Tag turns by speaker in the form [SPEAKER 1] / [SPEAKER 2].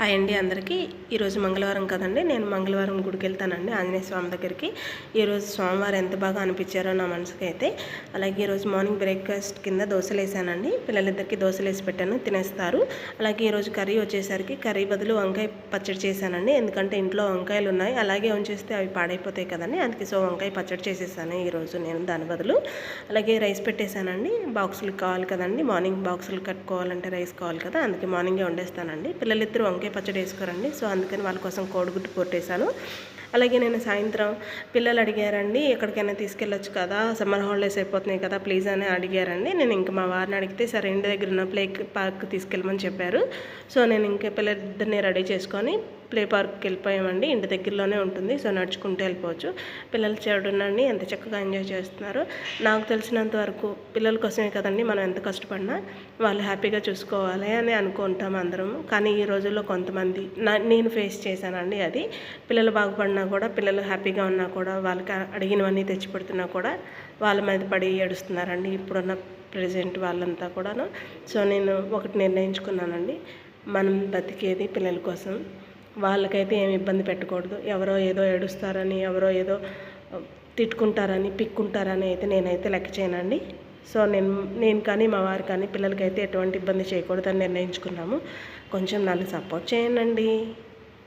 [SPEAKER 1] Hi అండి అందరికీ. ఈరోజు మంగళవారం కదండి. నేను మంగళవారం గుడికి వెళ్తానండి ఆంజనేయ స్వామి దగ్గరికి. ఈరోజు స్వామివారు ఎంత బాగా అనిపించారో నా మనసుకి అయితే అలాగే ఈరోజు మార్నింగ్ బ్రేక్ఫాస్ట్ కింద దోశలు వేసానండి పిల్లలిద్దరికి దోశలు వేసి పెట్టాను తినేస్తారు. అలాగే ఈరోజు కర్రీ వచ్చేసరికి కర్రీ బదులు వంకాయ పచ్చడి చేశానండి. ఎందుకంటే ఇంట్లో వంకాయలు ఉన్నాయి అలాగే ఉంచేస్తే అవి పాడైపోతాయి కదండి. అందుకే సో వంకాయ పచ్చడి చేసేసాను ఈరోజు నేను దాని బదులు. అలాగే రైస్ పెట్టేశానండి. బాక్సులు కావాలి కదండి. మార్నింగ్ బాక్సులు కట్టుకోవాలంటే రైస్ కావాలి కదా. అందుకే మార్నింగే వండేస్తానండి. పిల్లలిద్దరు వంకాయ పచ్చడి వేసుకోరండి. సో అందుకని వాళ్ళ కోసం కోడిగుడ్డు కొట్టేశాను. అలాగే నేను సాయంత్రం పిల్లలు అడిగారండి ఎక్కడికైనా తీసుకెళ్ళొచ్చు కదా సమ్మర్ హాలిడేస్ అయిపోతున్నాయి కదా ప్లీజ్ అని అడిగారండి. నేను ఇంకా మా వారిని అడిగితే సరే ఇంటి దగ్గర ఉన్న ప్లే పార్క్ తీసుకెళ్ళమని చెప్పారు. సో నేను ఇంకా పిల్లలిద్దరిని రెడీ చేసుకొని ప్లే పార్క్కి వెళ్ళిపోయామండి. ఇంటి దగ్గరలోనే ఉంటుంది. సో నడుచుకుంటూ వెళ్ళిపోవచ్చు. పిల్లలు చూడండి ఎంత చక్కగా ఎంజాయ్ చేస్తున్నారు. నాకు తెలిసినంత వరకు పిల్లల కోసమే కదండి మనం ఎంత కష్టపడినా వాళ్ళు హ్యాపీగా చూసుకోవాలి అని అనుకుంటాం అందరం కానీ ఈ రోజుల్లో కొంతమంది నా నేను ఫేస్ చేశానండి అది. పిల్లలు బాగుపడినా కూడా పిల్లలు హ్యాపీగా ఉన్నా కూడా వాళ్ళకి అడిగినవన్నీ తెచ్చి పెడుతున్నా కూడా వాళ్ళ మీద పడి ఏడుస్తున్నారండి ఇప్పుడున్న ప్రజెంట్ వాళ్ళంతా కూడాను. సో నేను ఒకటి నిర్ణయించుకున్నానండి. మనం బతికేది పిల్లల కోసం. వాళ్ళకైతే ఏమి ఇబ్బంది పెట్టకూడదు. ఎవరో ఏదో ఏడుస్తారని ఎవరో ఏదో తిట్టుకుంటారని పిక్కుంటారని అయితే నేనైతే లెక్క చేయనండి. సో నేను నేను కానీ మా వారు కానీ పిల్లలకైతే ఎటువంటి ఇబ్బంది చేయకూడదని నిర్ణయించుకున్నాము. కొంచెం నన్ను సపోర్ట్ చేయండి